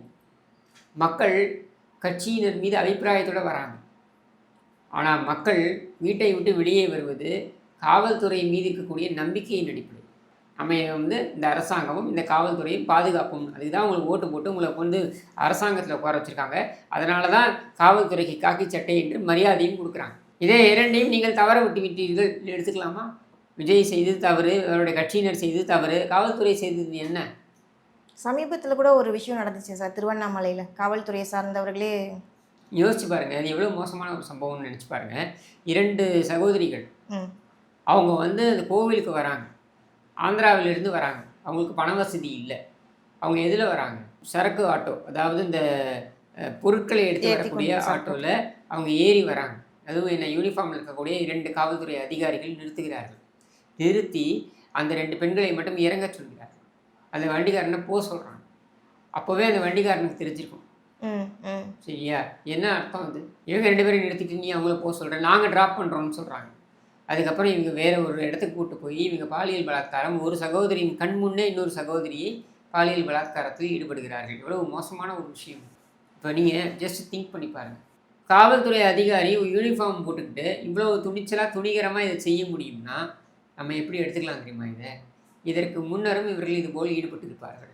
மக்கள் கட்சியினர் மீது அபிப்பிராயத்தோட வராங்க. ஆனால் மக்கள் வீட்டை விட்டு வெளியே வருவது காவல்துறை மீது இருக்கக்கூடிய நம்பிக்கையின் அடிப்படை. நம்ம வந்து இந்த அரசாங்கமும் இந்த காவல்துறையும் பாதுகாப்பும் அதுக்கு தான் உங்களுக்கு ஓட்டு போட்டு உங்களை வந்து அரசாங்கத்தில் உட்கார வச்சுருக்காங்க. அதனால தான் காவல்துறைக்கு காக்கி சட்டை என்று மரியாதையும் கொடுக்குறாங்க. இதே இரண்டையும் நீங்கள் தவற விட்டு விட்டீர்கள். எடுத்துக்கலாமா? விஜய் செய்தது தவறு அவருடைய கட்சியினர் செய்தது தவறு காவல்துறை செய்தது என்ன? சமீபத்தில் கூட ஒரு விஷயம் நடந்துச்சு சார் திருவண்ணாமலையில். காவல்துறையை சார்ந்தவர்களே யோசிச்சு பாருங்க அது எவ்வளோ மோசமான ஒரு சம்பவம்னு நினச்சி பாருங்க. இரண்டு சகோதரிகள் அவங்க வந்து அந்த கோவிலுக்கு வராங்க. ஆந்திராவிலிருந்து வராங்க. அவங்களுக்கு பண வசதி இல்லை. அவங்க எதில் வராங்க? சரக்கு ஆட்டோ. அதாவது இந்த பொருட்களை எடுத்து வரக்கூடிய. ஆட்டோவில் அவங்க ஏறி வராங்க. அதுவும் என்ன யூனிஃபார்மில் இருக்கக்கூடிய இரண்டு காவல்துறை அதிகாரிகள் நிறுத்துகிறார்கள். நிறுத்தி அந்த ரெண்டு பெண்களை மட்டும் இறங்க சொல்கிறார். அந்த வண்டிக்காரனை போக சொல்கிறாங்க அப்போவே அந்த வண்டிக்காரனுக்கு தெரிஞ்சிருக்கும். சரியா? என்ன அர்த்தம் அது? இவங்க ரெண்டு பேரும் நிறுத்திட்டு நீ அவங்கள போக சொல்கிற நாங்கள் ட்ராப் பண்ணுறோம்னு சொல்கிறாங்க அதுக்கப்புறம் இவங்க வேறு ஒரு இடத்துக்கு கூட்டு போய் இவங்க பாலியல் பலாத்காரம் ஒரு சகோதரியின் கண் முன்னே இன்னொரு சகோதரியை பாலியல் பலாத்காரத்தில் ஈடுபடுகிறார்கள். எவ்வளவு மோசமான ஒரு விஷயம். இப்போ நீங்கள் ஜஸ்ட் திங்க் பண்ணி பாருங்கள் காவல்துறை அதிகாரி யூனிஃபார்ம் போட்டுக்கிட்டு இவ்வளோ துணிச்சலாக துணிகரமாக இதை செய்ய முடியும்னா நம்ம எப்படி எடுத்துக்கலாம் தெரியுமா இதை? இதற்கு முன்னரும் இவர்கள் இது போல் ஈடுபட்டு இருப்பார்கள்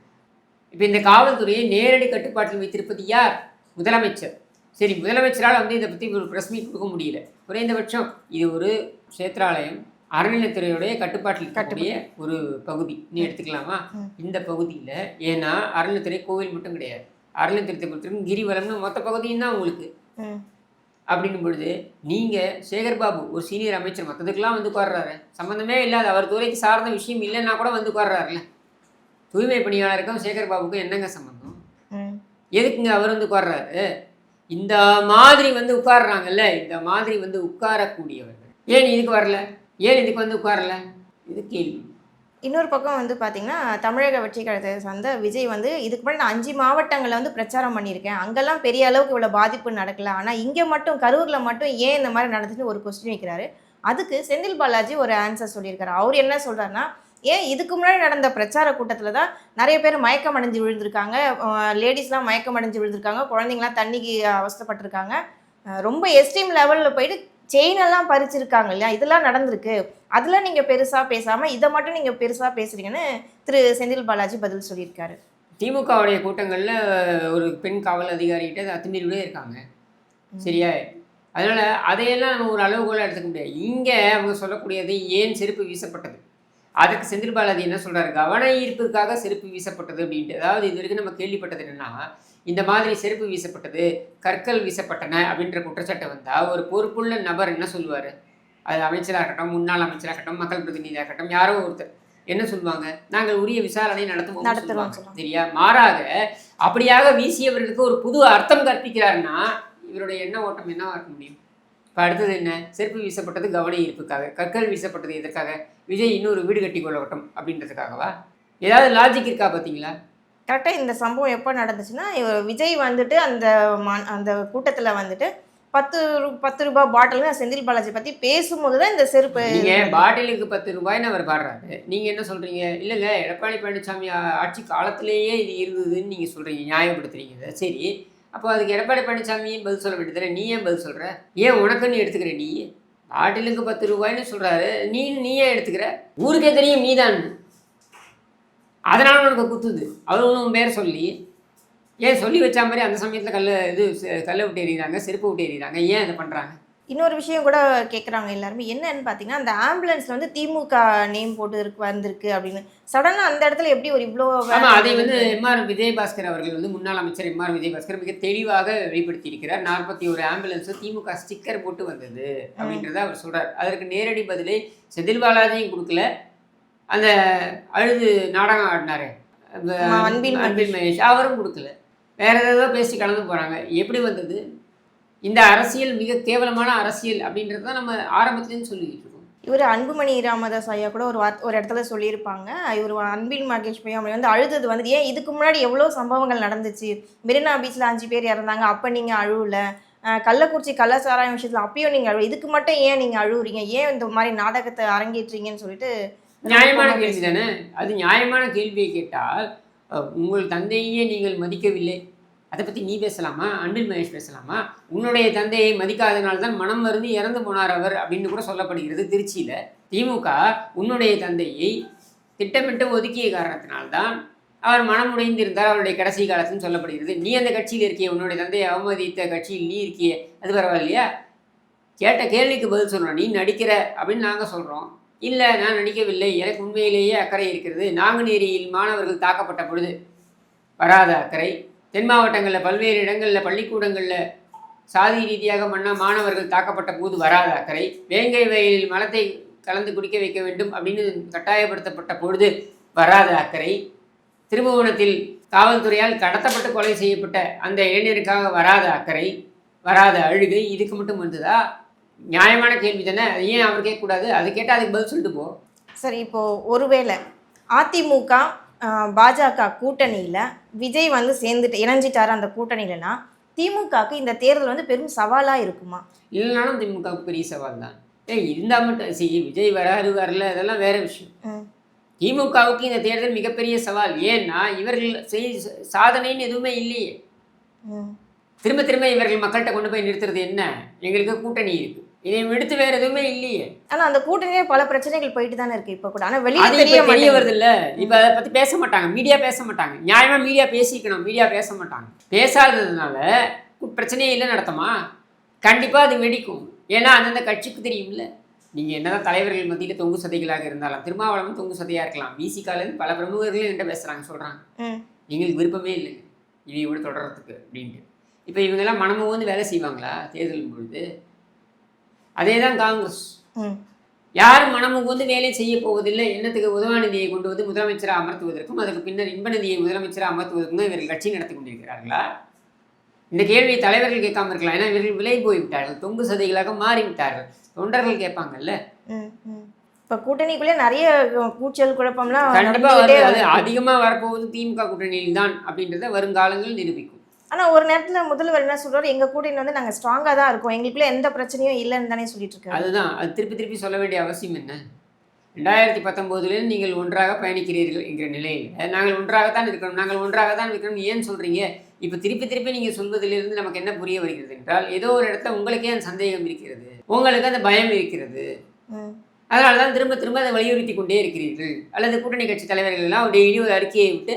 இப்போ இந்த காவல்துறையை நேரடி கட்டுப்பாட்டில் வைத்திருப்பது யார்? முதலமைச்சர். சரி முதலமைச்சரால் வந்து இதை பற்றி ஒரு ப்ரெஸ் மீட் கொடுக்க முடியல. குறைந்தபட்சம் இது ஒரு கஷேத்ராலயம் அறநிலைத்துறையுடைய கட்டுப்பாட்டில் இருக்கக்கூடிய ஒரு பகுதி. நீ எடுத்துக்கலாமா. இந்த பகுதியில் ஏன்னா அறநிலைத்துறை கோவில் மட்டும் கிடையாது. அறநிலைத்துறை பொறுத்தவரைக்கும் கிரிவலம்னு மொத்த பகுதியும் தான் உங்களுக்கு. அப்படின்னும் பொழுது நீங்கள் சேகர் பாபு ஒரு சீனியர் அமைச்சர் மற்றதுக்கெல்லாம் வந்து உட்கார்றாரு. சம்மந்தமே இல்லாத அவர் துறைக்கு சார்ந்த விஷயம் இல்லைன்னா கூட வந்து உட்கார்றாருல தூய்மை பணியாளருக்கும் சேகர் பாபுக்கும் என்னங்க சம்மந்தம் எதுக்குங்க அவர் வந்து உட்கார்றாரு? இந்த மாதிரி வந்து உட்கார்றாங்கல்ல இந்த மாதிரி வந்து உட்காரக்கூடியவர்கள். ஏன் இதுக்கு வரல? ஏன் இதுக்கு வந்து உட்காரல? இது கேள்வி. இன்னொரு பக்கம் வந்து பார்த்தீங்கன்னா தமிழக வெற்றி கழகத்தை சார்ந்த விஜய் வந்து இதுக்கு முன்னாடி நான் அஞ்சு மாவட்டங்களில் வந்து பிரச்சாரம் பண்ணியிருக்கேன். அங்கெல்லாம் பெரிய அளவுக்கு இவ்வளோ பாதிப்பு நடக்கல. ஆனால் இங்கே மட்டும் கரூரில் மட்டும் ஏன் இந்த மாதிரி நடந்துச்சுன்னு ஒரு கொஸ்டின் வைக்கிறாரு அதுக்கு செந்தில் பாலாஜி ஒரு ஆன்சர் சொல்லியிருக்காரு. அவர் என்ன சொல்கிறாருன்னா ஏன் இதுக்கு முன்னாடி நடந்த பிரச்சார கூட்டத்தில் தான் நிறைய பேர் மயக்கம் அடைஞ்சு விழுந்திருக்காங்க லேடிஸ்லாம் மயக்கம் அடைஞ்சு விழுந்திருக்காங்க. குழந்தைங்களாம் தண்ணிக்கு அவஸ்தைப்பட்டிருக்காங்க. ரொம்ப எஸ்ட்ரீம் லெவலில் போயிட்டு செயின் எல்லாம் பறிச்சிருக்காங்க இல்லையா? இதெல்லாம் நடந்திருக்கு. அதில் நீங்கள் பெருசாக பேசாமல் இதை மட்டும் நீங்கள் பெருசாக பேசுறீங்கன்னு திரு செந்தில் பாலாஜி பதில் சொல்லியிருக்காரு. திமுகவுடைய கூட்டங்களில் ஒரு பெண் காவல் அதிகாரிகிட்ட அது அத்துமீறிவிடே இருக்காங்க சரியா? அதனால் அதையெல்லாம் நம்ம ஒரு அளவுகோலாக எடுத்துக்க முடியாது. இங்கே அவங்க சொல்லக்கூடியது ஏன் செருப்பு வீசப்பட்டது? அதுக்கு செந்தில் பாலாஜி என்ன சொல்றாரு? கவன ஈர்ப்புக்காக செருப்பு வீசப்பட்டது அப்படின்ட்டு. அதாவது இது வரைக்கும் நம்ம கேள்விப்பட்டது என்னன்னா இந்த மாதிரி செருப்பு வீசப்பட்டது கற்கள் வீசப்பட்டன அப்படின்ற குற்றச்சாட்டு வந்தால் ஒரு பொறுப்புள்ள நபர் என்ன சொல்லுவார்? அது அமைச்சராக இருக்கட்டும் முன்னாள் அமைச்சராக இருக்கட்டும் மக்கள் பிரதிநிதியாக இருக்கட்டும் யாரோ ஒருத்தர் என்ன சொல்லுவாங்க? நாங்கள் உரிய விசாரணை நடத்துவோம் சொல்லுவாங்க. சரியா? மாறாக அப்படியாக வீசியவர்களுக்கு ஒரு புது அர்த்தம் கற்பிக்கிறாருன்னா இவருடைய எண்ண ஓட்டம் என்னவா இருக்க முடியும்? இப்போ அடுத்தது என்ன? செருப்பு வீசப்பட்டது கவன ஈர்ப்புக்காக கற்கள் வீசப்பட்டது எதற்காக? விஜய் இன்னொரு வீடு கட்டி கொள்ளட்டும் அப்படின்றதுக்காகவா? ஏதாவது லாஜிக் இருக்கா பார்த்தீங்களா கரெக்டாக இந்த சம்பவம் எப்போ நடந்துச்சுன்னா விஜய் வந்துட்டு அந்த அந்த கூட்டத்தில் வந்துட்டு பத்து ரூ- பத்து ரூபாய் பாட்டில் செந்தில் பாலாஜி பற்றி பேசும்போது தான் இந்த செருப்பு நீங்க பாட்டிலுக்கு பத்து ரூபாய்னு அவர் பாடுறாரு. நீங்க என்ன சொல்றீங்க? இல்லைங்க எடப்பாடி பழனிசாமி ஆட்சி காலத்திலேயே இது இருந்ததுன்னு நீங்க சொல்றீங்க நியாயப்படுத்துறீங்க. சரி அப்போ அதுக்கு எடப்பாடி பழனிசாமியும் பதில் சொல்ல வேண்டியதுல நீ ஏன் பதில் சொல்கிற ஏன் உனக்குன்னு எடுத்துக்கிற? நீ? பாட்டிலுக்கு பத்து ரூபாய்னு சொல்கிறாரு நீ நீ ஏன் எடுத்துக்கிற? ஊருக்கே தெரியும் நீதான். அதனால் உனக்கு குத்துது. அவனும் உன் பேர் சொல்லி. ஏன் சொல்லி வச்ச மாதிரி அந்த சமயத்தில் கல்லை இது கல்லை விட்டு எறிகிறாங்க செருப்பு விட்டு எறிகிறாங்க. ஏன் இதை பண்ணுறாங்க இன்னொரு விஷயம் கூட கேட்குறாங்க எல்லாருமே. என்னன்னு பார்த்தீங்கன்னா அந்த ஆம்புலன்ஸ்ல வந்து திமுக நேம் போட்டு இருக்கு வந்திருக்கு அப்படின்னு. சடனாக அந்த இடத்துல எப்படி ஒரு இவ்வளோ அதை வந்து எம்ஆர் விஜயபாஸ்கர் அவர்கள் வந்து முன்னாள் அமைச்சர் எம்ஆர் விஜயபாஸ்கர் மிக தெளிவாக வெளிப்படுத்தி இருக்கிறார் நாற்பத்தி ஒரு ஆம்புலன்ஸ் திமுக ஸ்டிக்கர் போட்டு வந்தது அப்படின்றத அவர் சொல்றார். அதற்கு நேரடி பதிலை செந்தில் பாலாஜியும் கொடுக்கல. அந்த அழுது நாடகம் ஆடினாரு. ஆமா, அன்பில் மகேஷ். அவரும் கொடுக்கல. வேற ஏதோ பேசி கலந்து போறாங்க. எப்படி வந்தது? இந்த அரசியல் மிக கேவலமான அரசியல் அப்படின்றத தான் நம்ம ஆரம்பத்துலேருந்து சொல்லிக்கிட்டு இருக்கோம். இவர் அன்புமணி ராமதாஸ் ஐயா கூட ஒரு வார்த்தை ஒரு இடத்துல சொல்லியிருப்பாங்க. இவர் அன்பில் மகேஷ் பையன் அப்படி வந்து அழுதது வந்து ஏன் இதுக்கு முன்னாடி எவ்வளோ சம்பவங்கள் நடந்துச்சு? மெரினா பீச்சில் அஞ்சு பேர் இறந்தாங்க அப்போ நீங்கள் அழுவல? கள்ளக்குறிச்சி கள்ளச்சாராயம் விஷயத்தில் அப்பயும் நீங்கள் அழுவ இதுக்கு மட்டும் ஏன் நீங்கள் அழுவுறீங்க? ஏன் இந்த மாதிரி நாடகத்தை அரங்கேற்றீங்கன்னு சொல்லிட்டு நியாயமான கேள்வி தானே அது நியாயமான கேள்வியை கேட்டால் உங்கள் தந்தையே நீங்கள் மதிக்கவில்லை. அதை பற்றி நீ பேசலாமா? அன்பில் மகேஷ் பேசலாமா? உன்னுடைய தந்தையை மதிக்காதனால தான் மனம் மருந்து இறந்து போனார் அவர் அப்படின்னு கூட சொல்லப்படுகிறது திருச்சியில். திமுக உன்னுடைய தந்தையை திட்டமிட்டு ஒதுக்கிய காரணத்தினால்தான் அவர் மனம் உடைந்திருந்தார். அவருடைய கடைசி காலத்துன்னு சொல்லப்படுகிறது. நீ அந்த கட்சியில் இருக்கிய உன்னுடைய தந்தையை அவமதித்த கட்சியில் நீ இருக்கிய அது பரவாயில்லையா? கேட்ட கேள்விக்கு பதில் சொல்கிறோம் நீ நடிக்கிற அப்படின்னு நாங்கள் சொல்கிறோம் இல்லை நான் நடிக்கவில்லை. எனக்கு உண்மையிலேயே அக்கறை இருக்கிறது. நாங்குநேரியில் மாணவர்கள் தாக்கப்பட்ட பொழுது வராத அக்கறை. தென் மாவட்டங்களில் பல்வேறு இடங்களில் பள்ளிக்கூடங்களில் சாதி ரீதியாக மன்னா மாணவர்கள் தாக்கப்பட்ட போது வராத அக்கறை வேங்கை வயலில் மலத்தை கலந்து குடிக்க வைக்க வேண்டும் அப்படின்னு கட்டாயப்படுத்தப்பட்ட பொழுது வராத அக்கறை திருபுவனத்தில் காவல்துறையால் கடத்தப்பட்டு கொலை செய்யப்பட்ட அந்த இளைஞருக்காக வராத அக்கறை வராத அழுகை இதுக்கு மட்டும் வந்ததா? நியாயமான கேள்வி தானே. அது ஏன் அவர் கேட்கக்கூடாது? அது கேட்டால் அதுக்கு பதில் சொல்லிட்டு போ. சரி இப்போது ஒருவேளை அதிமுக பாஜக கூட்டணியில் விஜய் வந்து சேர்ந்துட்டு இணைஞ்சிட்டாரு அந்த கூட்டணியிலனா திமுகவுக்கு இந்த தேர்தல் வந்து பெரும் சவாலாக இருக்குமா? இல்லைனாலும் திமுகவுக்கு பெரிய சவால் தான். ஏய் இருந்தால் மட்டும் சரி விஜய் வராரு வரல அதெல்லாம் வேற விஷயம். திமுகவுக்கு இந்த தேர்தல் மிகப்பெரிய சவால். ஏன்னா இவர்கள் செய் சாதனைன்னு எதுவுமே இல்லையே. திரும்ப திரும்ப இவர்கள் மக்கள்கிட்ட கொண்டு போய் நிறுத்துறது என்ன? எங்களுக்கு கூட்டணி இருக்கு. இதை விடுத்து வேற எதுவுமே இல்லையே. ஆனா அந்த கூட்டணியே பல பிரச்சனைகள் போயிட்டு தானே இருக்கு இப்போ கூட. ஆனா வெளியே தெரிய மாட்டேங்குது. வருது இல்ல இப்ப அதை பத்தி பேச மாட்டாங்க. மீடியா பேச மாட்டாங்க. நியாயமா மீடியா பேசிக்கணும். மீடியா பேச மாட்டாங்க. பேசாததுனால பிரச்சனையே இல்லை நடத்துமா? கண்டிப்பா அது வெடிக்கும். ஏன்னா அந்தந்த கட்சிக்கு தெரியும்ல. நீங்க என்னதான் தலைவர்கள் மத்தியில தொங்கு சதைகளாக இருந்தாலும் திருமாவளவன் தொங்கு சதையா இருக்கலாம். விசிகாலேருந்து பல பிரமுகர்களும் என்கிட்ட பேசுறாங்க சொல்றாங்க. எங்களுக்கு விருப்பமே இல்லைங்க. இவங்க கூட தொடர்றதுக்கு அப்படின்ட்டு. இப்போ இவங்கெல்லாம் மனமும் வந்து வேலை செய்வாங்களா? தேர்தல் பொழுது? அதே தான் காங்கிரஸ். யாரும் மனமும் வந்து வேலை செய்ய போவதில்லை. என்னத்துக்கு உதவாநிதியை கொண்டு வந்து முதலமைச்சராக அமர்த்துவதற்கும் அதுக்கு பின்னர் இன்பநிதியை முதலமைச்சராக அமர்த்துவதற்கும் தான் இவர்கள் கட்சி நடத்தி கொண்டிருக்கிறார்களா? இந்த கேள்வியை தலைவர்கள் கேட்காம இருக்கலாம். ஏன்னா இவர்கள் விலை போய்விட்டார்கள். தொங்கு சதைகளாக மாறிவிட்டார்கள். தொண்டர்கள் கேட்பாங்கல்ல. இப்ப கூட்டணிக்குள்ளே நிறைய கூச்சல் குழப்பம்லாம் கண்டிப்பா நடந்துகிட்டே வருது. அது வருது. அதிகமா வரப்போவது திமுக கூட்டணியில் தான் அப்படின்றத வருங்காலங்கள் நிரூபிக்கும். ஆனா ஒரு நேரத்துல முதல்வர் என்ன சொல்றாரு? எங்க கூட்டணி வந்து நாங்க ஸ்ட்ராங்கா தான் இருக்கோம். எங்களுக்குள்ள எந்த பிரச்சனையும் இல்லைன்னு தானே சொல்லிட்டு இருக்காரு. அதுதான். அது திருப்பி திருப்பி சொல்ல வேண்டிய அவசியம் என்ன? ரெண்டாயிரத்தி பத்தொம்போதுலேருந்து நீங்கள் ஒன்றாக பயணிக்கிறீர்கள் என்கிற நிலையில் நாங்கள் ஒன்றாகத்தான் இருக்கிறோம் நாங்கள் ஒன்றாகத்தான் இருக்கிறோம் ஏன் சொல்கிறீங்க இப்போ திருப்பி திருப்பி நீங்கள் சொல்வதிலிருந்து நமக்கு என்ன புரிய வருகிறது என்றால் ஏதோ ஒரு இடத்துல உங்களுக்கே அந்த சந்தேகம் இருக்கிறது? உங்களுக்கு அந்த பயம் இருக்கிறது. அதனால தான் திரும்ப திரும்ப அதை வலியுறுத்தி கொண்டே இருக்கிறீர்கள். அல்லது கூட்டணி கட்சி தலைவர்கள் எல்லாம் டெய்லி ஒரு அறிக்கையை விட்டு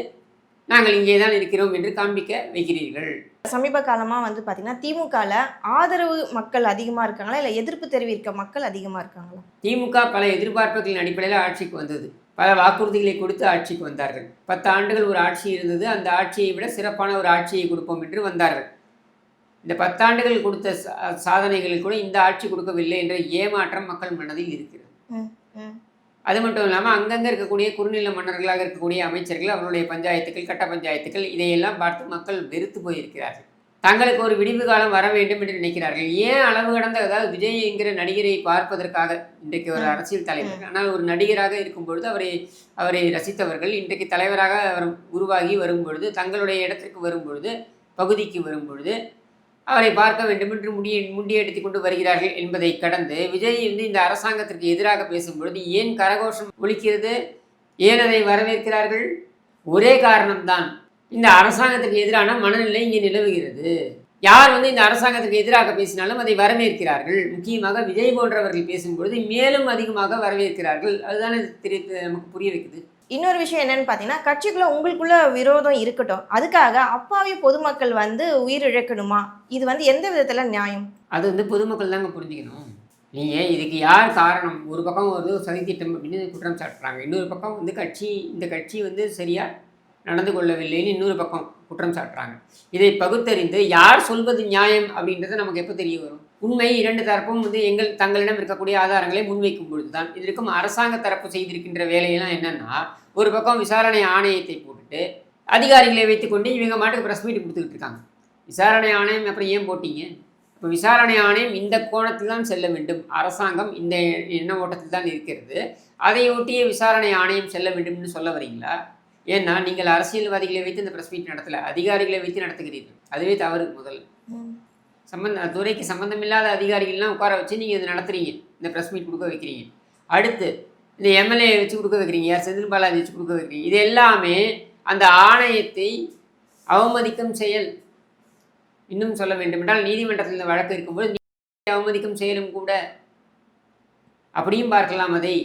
நாங்கள் இங்கே தான் இருக்கிறோம் என்று காண்பிக்க வைக்கிறீர்கள். சமீப காலமா வந்து பாத்தீங்கன்னா திமுகல ஆதரவு மக்கள் அதிகமா இருக்காங்களா? இல்ல எதிர்ப்பு தெரிவிக்க மக்கள் அதிகமா இருக்காங்களா? திமுக பல எதிர்பார்ப்புகளின் அடிப்படையில் ஆட்சிக்கு வந்தது. பல வாக்குறுதிகளை கொடுத்து ஆட்சிக்கு வந்தார்கள். பத்து ஆண்டுகள் ஒரு ஆட்சி இருந்தது. அந்த ஆட்சியை விட சிறப்பான ஒரு ஆட்சியை கொடுப்போம் என்று வந்தார்கள். இந்த பத்தாண்டுகள் கொடுத்த சா- சாதனைகள் கூட இந்த ஆட்சி கொடுக்கவில்லை என்ற ஏமாற்றம் மக்கள் மனதில் இருக்கிறது. அது மட்டும் இல்லாமல் அங்கங்கே இருக்கக்கூடிய குறுநில மன்னர்களாக இருக்கக்கூடிய அமைச்சர்கள் அவருடைய பஞ்சாயத்துக்கள் கட்ட பஞ்சாயத்துக்கள் இதையெல்லாம் பார்த்து மக்கள் வெறுத்து போயிருக்கிறார்கள். தங்களுக்கு ஒரு விடிவு காலம் வர வேண்டும் என்று நினைக்கிறார்கள். ஏன் அளவு கடந்த அதாவது விஜய் என்கிற நடிகரை பார்ப்பதற்காக இன்றைக்கு ஒரு. அரசியல் தலைவர். ஆனால் ஒரு நடிகராக இருக்கும் பொழுது அவரை அவரை ரசித்தவர்கள் இன்றைக்கு தலைவராக அவர் உருவாகி வரும் பொழுது தங்களுடைய இடத்திற்கு வரும் பொழுது பகுதிக்கு வரும் பொழுது அவரை பார்க்க வேண்டும் என்று முடிய முண்டியடித்து கொண்டு வருகிறார்கள் என்பதை கடந்து விஜய் வந்து இந்த அரசாங்கத்திற்கு எதிராக பேசும்பொழுது ஏன் கரகோஷம் ஒழிக்கிறது? ஏன் அதை வரவேற்கிறார்கள்? ஒரே காரணம்தான். இந்த அரசாங்கத்திற்கு எதிரான மனநிலை இங்கே நிலவுகிறது. யார் வந்து இந்த அரசாங்கத்துக்கு எதிராக பேசினாலும் அதை வரவேற்கிறார்கள்? முக்கியமாக விஜய் போன்றவர்கள் பேசும்பொழுது மேலும் அதிகமாக வரவேற்கிறார்கள். அதுதானே தெரிய நமக்கு புரிய வைக்குது. இன்னொரு விஷயம் என்னன்னு பார்த்தீங்கன்னா கட்சிக்குள்ள உங்களுக்குள்ள விரோதம் இருக்கட்டும். அதுக்காக அப்பாவி பொதுமக்கள் வந்து உயிர் இழக்கணுமா இது வந்து எந்த விதத்துல நியாயம்? அது வந்து பொதுமக்கள் தாங்க புரிஞ்சுக்கணும். நீங்கள் இதுக்கு யார் காரணம்? ஒரு பக்கம் வந்து சதித்திட்டம் அப்படின்னு குற்றம் சாட்டுறாங்க. இன்னொரு பக்கம் வந்து கட்சி இந்த கட்சி வந்து சரியாக நடந்து கொள்ளவில்லைன்னு இன்னொரு பக்கம் குற்றம் சாட்டுறாங்க. இதை பகுத்தறிந்து யார் சொல்வது நியாயம் அப்படின்றது நமக்கு எப்போ தெரிய வரும்? உண்மை இரண்டு தரப்பும் வந்து எங்கள் தங்களிடம் இருக்கக்கூடிய ஆதாரங்களை முன்வைக்கும் பொழுது தான் இதற்கும் அரசாங்க தரப்பு செய்திருக்கின்ற வேலையெல்லாம் என்னன்னா ஒரு பக்கம் விசாரணை ஆணையத்தை போட்டுட்டு அதிகாரிகளை வைத்துக்கொண்டு இவங்க மாட்டுக்கு ப்ரெஸ் மீட் கொடுத்துக்கிட்டு இருக்காங்க. விசாரணை ஆணையம் அப்புறம் ஏன் போட்டீங்க? இப்போ விசாரணை ஆணையம் இந்த கோணத்தில் தான் செல்ல வேண்டும். அரசாங்கம் இந்த எண்ண ஓட்டத்தில் தான் இருக்கிறது. அதை ஒட்டிய விசாரணை ஆணையம் செல்ல வேண்டும்னு சொல்ல வரீங்களா? ஏன்னா நீங்கள் அரசியல்வாதிகளை வைத்து இந்த ப்ரெஸ் மீட் நடத்தலை அதிகாரிகளை வைத்து நடத்துகிறீர்கள். அதுவே தவறு முதல்ல சம்பந்த துறைக்கு சம்மந்தமில்லாத அதிகாரிகள்லாம் உட்கார வச்சு நீங்கள் இது நடத்துறீங்க. இந்த ப்ரெஸ் மீட் கொடுக்க வைக்கிறீங்க. அடுத்து இந்த எம்எல்ஏ வச்சு கொடுக்க வைக்கிறீங்க. யார் செந்தில் பாலாஜி வச்சு கொடுக்க வைக்கிறீங்க. இது எல்லாமே அந்த ஆணையத்தை அவமதிக்கும் செயல். இன்னும் சொல்ல வேண்டுமென்றால் நீதிமன்றத்தில் இந்த வழக்கு இருக்கும்போது அவமதிக்கும் செயலும் கூட. அப்படியும் பார்க்கலாம் அதை.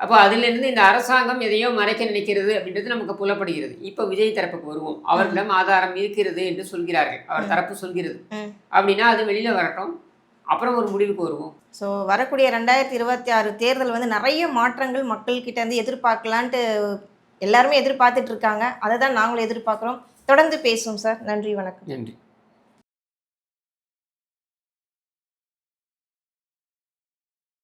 அப்போ அதிலிருந்து இந்த அரசாங்கம் எதையோ மறைக்க நினைக்கிறது அப்படின்றது நமக்கு புலப்படுகிறது. இப்போ விஜய் தரப்புக்கு வருவோம். அவர்களிடம் ஆதாரம் இருக்கிறது என்று சொல்கிறார்கள். அவர். தரப்பு சொல்கிறது. அப்படின்னா அது வெளியில வரட்டும். அப்புறம் ஒரு முடிவுக்கு வருவோம். ஸோ வரக்கூடிய ரெண்டாயிரத்தி இருபத்தி ஆறு தேர்தல் வந்து நிறைய மாற்றங்கள் மக்கள்கிட்ட இருந்து எதிர்பார்க்கலான்ட்டு எல்லாருமே எதிர்பார்த்துட்டு இருக்காங்க. அதை தான் நாங்களும் எதிர்பார்க்குறோம். தொடர்ந்து பேசுவோம் சார். நன்றி வணக்கம். நன்றி.